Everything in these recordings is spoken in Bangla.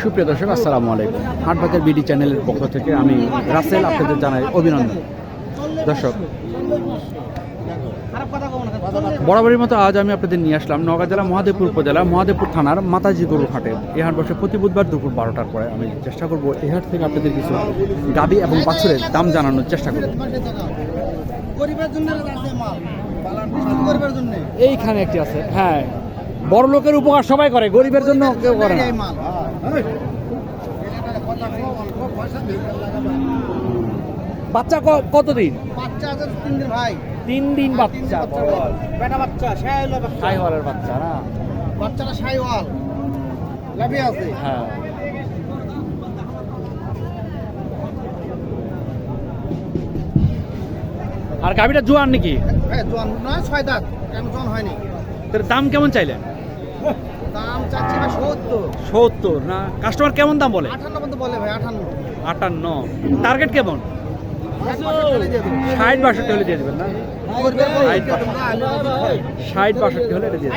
সুপ্রিয় দর্শক আসসালামু আলাইকুম। হাটবাজার বিডি চ্যানেলের পক্ষ থেকে আমি রাসেল আপনাদের জানাই অভিনন্দন। দর্শক বরাবরের মতো আজ আমি আপনাদের নিয়ে আসলাম নওগাঁ জেলা মহাদেবপুর উপজেলা মহাদেবপুর থানার মাতাজি গরুর হাটে। এই হাট বসে প্রতি বুধবার দুপুর বারোটার পরে আমি চেষ্টা করব এই হাট থেকে আপনাদের কিছু গাবি এবং বাছুরের দাম জানানোর চেষ্টা করব। এইখানে একটি আছে হ্যাঁ। বড় লোকের উপকার সবাই করে গরিবের জন্য কেউ করে না। বাচ্চা কতদিন? তিন দিন বাচ্চা বাচ্চা। সাইওয়ালের না? বাচ্চাটা শাইওয়াল লাভি আছে। হ্যাঁ। আর গাভিটা জোয়ান নাকি? হ্যাঁ জন নয় ছয় দাঁত। কেন জন হয়নি? দাম কেমন চাইলেন? সত্তর। না? কাস্টমার কেমন দাম বলে? আটান্ন টার্গেট কেমন? ষাট বাষট্টি হলে দিয়ে দেবেন না? ষাট বাষট্টি। হলে দিয়ে দেবেন।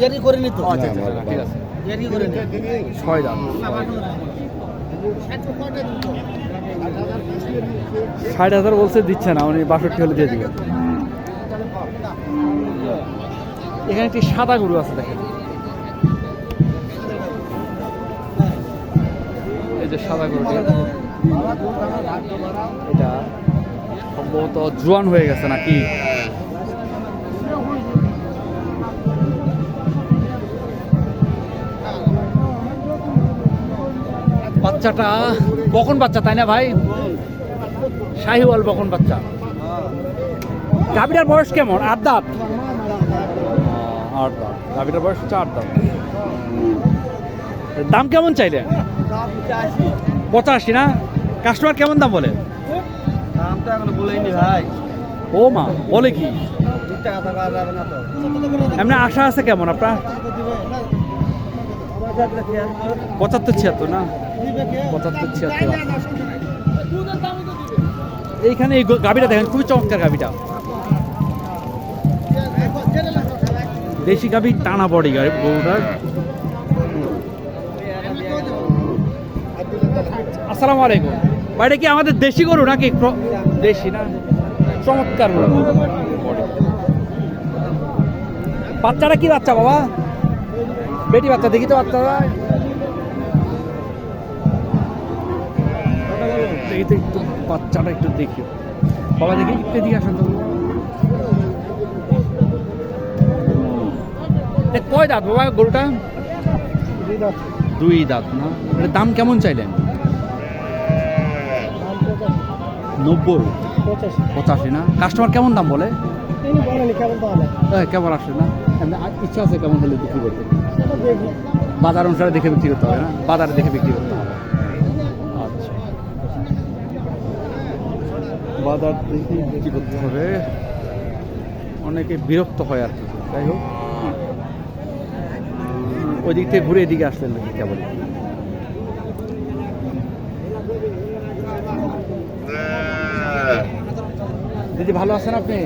ইয়ার করো নিত? আচ্ছা আচ্ছা আচ্ছা, ঠিক আছে। ইয়ার করে নিত? ছয় দাম। ষাট হাজার বলছে দিচ্ছে না উনি বাষট্টি হলে দিয়ে দিবেন। এখানে একটি সাদা গরু আছে দেখেন। এই যে সাদা গরুটি। এটা সম্ভবত জোয়ান হয়ে গেছে নাকি? বাচ্চাটা বকন বাচ্চা, তাই না ভাই? শাহিওয়াল বকন বাচ্চা। গাভীটার বয়স কেমন? আট দাঁত আট গাভীটার বয়স চার দাঁত দাম। কেমন চাইলে পঁচাশি না? কাস্টমার কেমন দাম বলে? দাম এখন বলেইনি ভাই। ও মা বলে কি? এমনি আশা আছে কেমন আপনার? পঁচাত্তর ছিয়াত্তর না? পঁচাত্তর ছিয়াত্তর এইখানে এই গো- গাভীটা দেখেন খুবই চমৎকার গাভীটা। দেশি গাভী টানা বডি গাড়ি গরুটার আসসালামু আলাইকুম। ভাইটা কি আমাদের দেশি গরু নাকি দেশি না? চমৎকার বাচ্চাটা কি বাচ্চা বাবা? বেটি বাচ্চা, দেখি তো বাচ্চারা। বাচ্চাটা একটু দেখি। বাবা, দেখি, একটু এদিকে আসেন তো। কয় দাঁত বাবা গরুটা? দুই দাঁত না? এটার দাম কেমন চাইলেন? নব্বই। পঁচাশি না? কাস্টমার কেমন দাম বলে? কেমন আসে না? ইচ্ছা আছে কেমন হলে বিক্রি করতে? বাজার অনুসারে দেখে বিক্রি করতে হবে না? বাজারে দেখে বিক্রি করতে হবে। আচ্ছা। বাজার দেখে বিক্রি করতে হবে। অনেকে বিরক্ত হয় আর কি। যাই হোক। ওই দিক থেকে ঘুরে এদিকে আসলেন নাকি কেবল দিদি ভালো আছেন আপনি?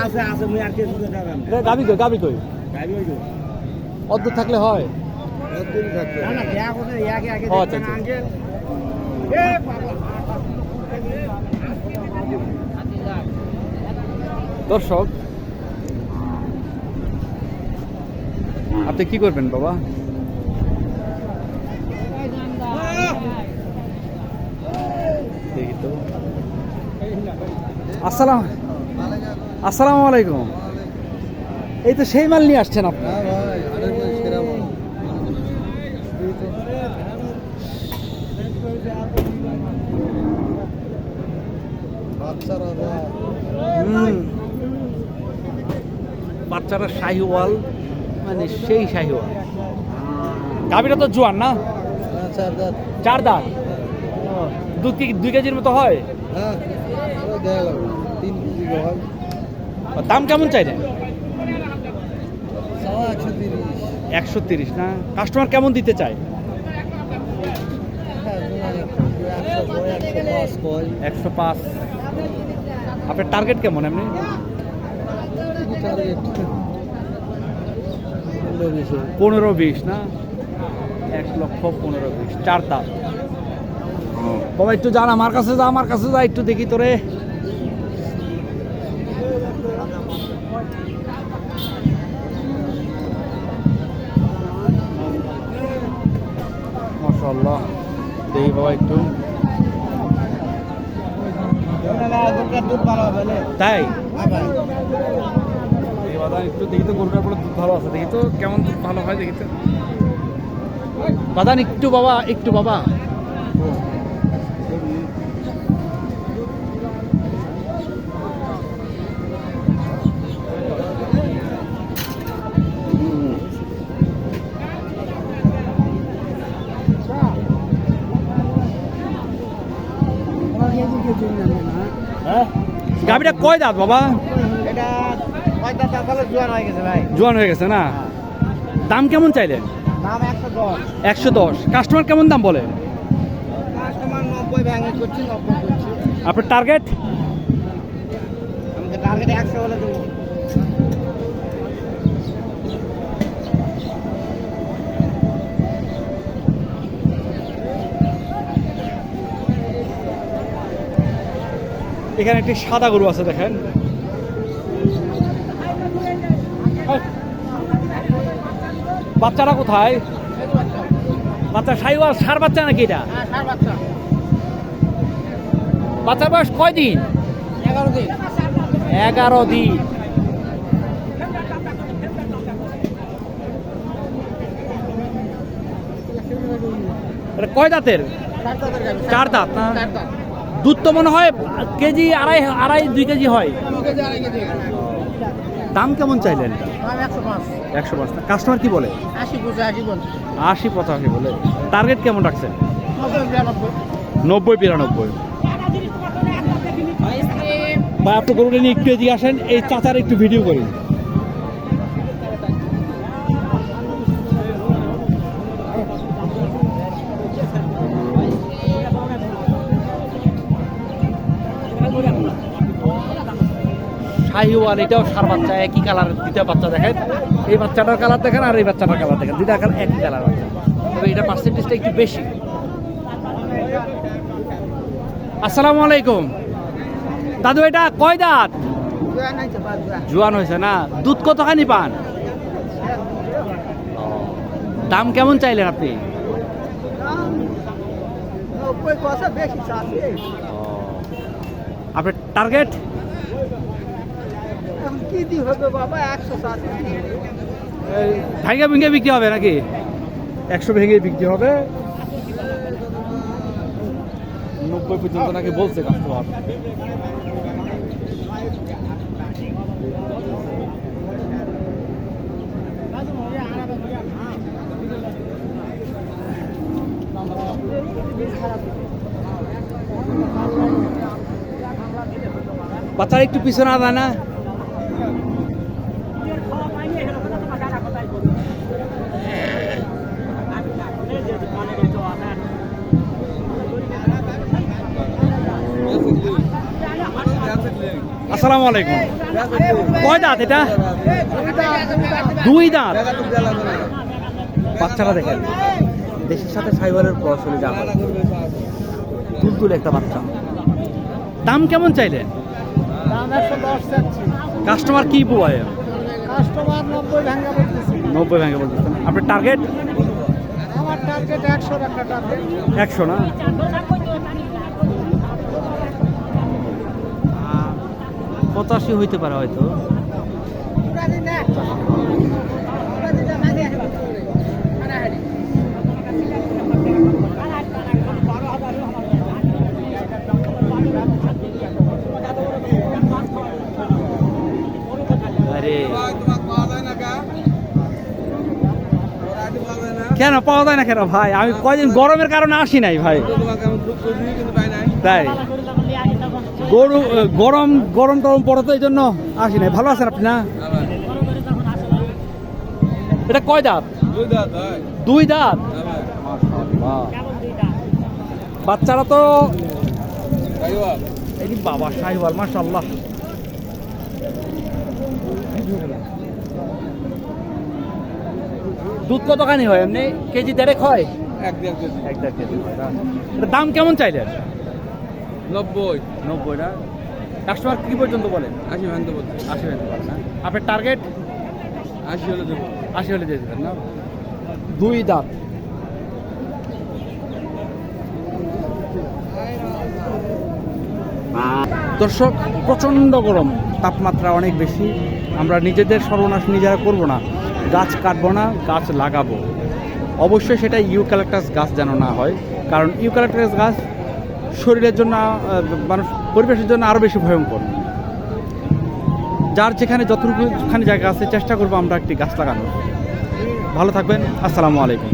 আছে আছে মুই আর গাবি কই? গাবি কই? অর্ধ থাকলে হয়। দর্শক আপনি কি করবেন বাবা? দেখি তো। আসসালাম আসসালামু আলাইকুম। এই তো সেই মাল নিয়ে আসছেন আপনি। বাচ্চারা শাহিওয়াল। মানে সেই শাহিওয়াল গাভীটা তো জোয়ান না? চার দাঁত। দুধ কি দুই কেজির মতো হয়? আর দাম কেমন চাইলেন একশো তিরিশ। না? কাস্টমার কেমন দিতে চায়? একশো পাঁচ। আপনার টার্গেট কেমন এমনি? পনেরো বিশ, না? এক লক্ষ পনেরো বিশ, চার দাম বাবা একটু জান আমার কাছে যা, আমার কাছে যা, একটু দেখি তোরে। মাশাআল্লাহ, দেখি? তাই? বাবা একটু দেখি তো গরুটার বলে দুধ ভালো আছে। দেখি তো কেমন দুধ ভালো হয় দেখি তো। বাদান একটু বাবা একটু বাবা। হ্যাঁ? গাবিটা কয় দাঁত বাবা? এটা জোয়ান হয়ে গেছে ভাই। জোয়ান হয়ে গেছে না? দাম কেমন চাইলেন একশো দশ। কাস্টমার কেমন দাম বলে? আপনার টার্গেট টার্গেট একশো বলে দেবো। এখানে একটি সাদা গরু আছে দেখেন। বাচ্চারা কোথায়? বাচ্চা সাইওয়াল সার বাচ্চা নাকি এটা? হ্যাঁ বাচ্চার বয়স কয় দিন? এগারো দিন। এগারো দিন। কয় দাঁতের? চার দাঁত। দুধ তো মনে হয় কেজি আড়াই আড়াই দুই কেজি হয়। দাম কেমন চাইলেন? একশো পাঁচ। কাস্টমার কি বলে? আশি পঁচিশ বলে। টার্গেট কেমন রাখছেন? নব্বই বিরানব্বই। বা আপনি গরুটা নিয়ে একটু এদিকে আসেন। এই চাচার একটু ভিডিও করি। শাহিওয়াল এটাও সার বাচ্চা একই কালার দুইটা বাচ্চা দেখেন। এই বাচ্চাটার কালার দেখেন আর এই বাচ্চাটার কালার দেখেন। দুইটা কালার একই কালার তবে এটা পার্সেন্টেজটা একটু বেশি। আসসালামু আলাইকুম। দাদু এটা কয় দাঁত? জোয়ান হয়েছে না? দুধ কতখানি পান? দাম কেমন চাইলেন আপনি? আপনার টার্গেট এখন হবে বাবা একশো চাষে ভাঙ্গে ভেঙে বিক্রি হবে নাকি? একশো ভেঙে বিক্রি হবে। নব্বই পর্যন্ত নাকি বলছে কাস্টমার বাচ্চারা একটু পিছনে আদায় না? আসসালামু আলাইকুম। কয় দাঁত এটা? দুই দাঁত। বাচ্চারা দেখেন দেশের সাথে সাইবারের ক্রস হলে যা হয়। তুলতুলে একটা বাচ্চা। দাম কেমন চাইলেন? কাস্টমার কি বয় কাস্টমার নব্বই ভাঙ্গা বলতেছি। নব্বই ভেঙে বলতেছেন আপনার টার্গেট? আমার টার্গেট একশো একটা টার্গেট। একশো না? পঁচাশি হইতে পারে হয়তো। কেন? পাওয়া যায় না কেন ভাই? আমি কয়দিন গরমের কারণে আসি নাই ভাই। তাই? গরু গরম গরম টরম পড়ে তো এই জন্য আসি নাই। ভালো আছেন আপনি না? এটা কয় দাঁত? দুই দাঁত বাচ্চারা তো এই বাবা সাহিওয়াল মাশাল্লাহ দুধ কতখানি হয়? এমনি কেজি দেড়েক হয়? এক দেড় কেজি। এক দেড় কেজি না? এটার দাম কেমন চাইলেন? নব্বই। নব্বই না কাস্টমার কি পর্যন্ত বলেন আশি ভাঙতে বলছি। আশি পর্যন্ত বলেন না? আপনার টার্গেট আশি হলে দেবো। আশি হলে দিয়ে দেবেন না? দুই দাঁত। দর্শক প্রচণ্ড গরম। তাপমাত্রা অনেক বেশি। আমরা নিজেদের সর্বনাশ নিজেরা করব না। গাছ কাটবো না গাছ লাগাবো। অবশ্যই সেটা ইউক্যালেক্টাস গাছ যেন না হয়। কারণ ইউক্যালেক্টাস গাছ শরীরের জন্য মানুষ, পরিবেশের জন্য আরও বেশি ভয়ঙ্কর। যার যেখানে যতটুকুখানি জায়গা আছে, চেষ্টা করব আমরা একটি গাছ লাগানোর। ভালো থাকবেন, আসসালামু আলাইকুম।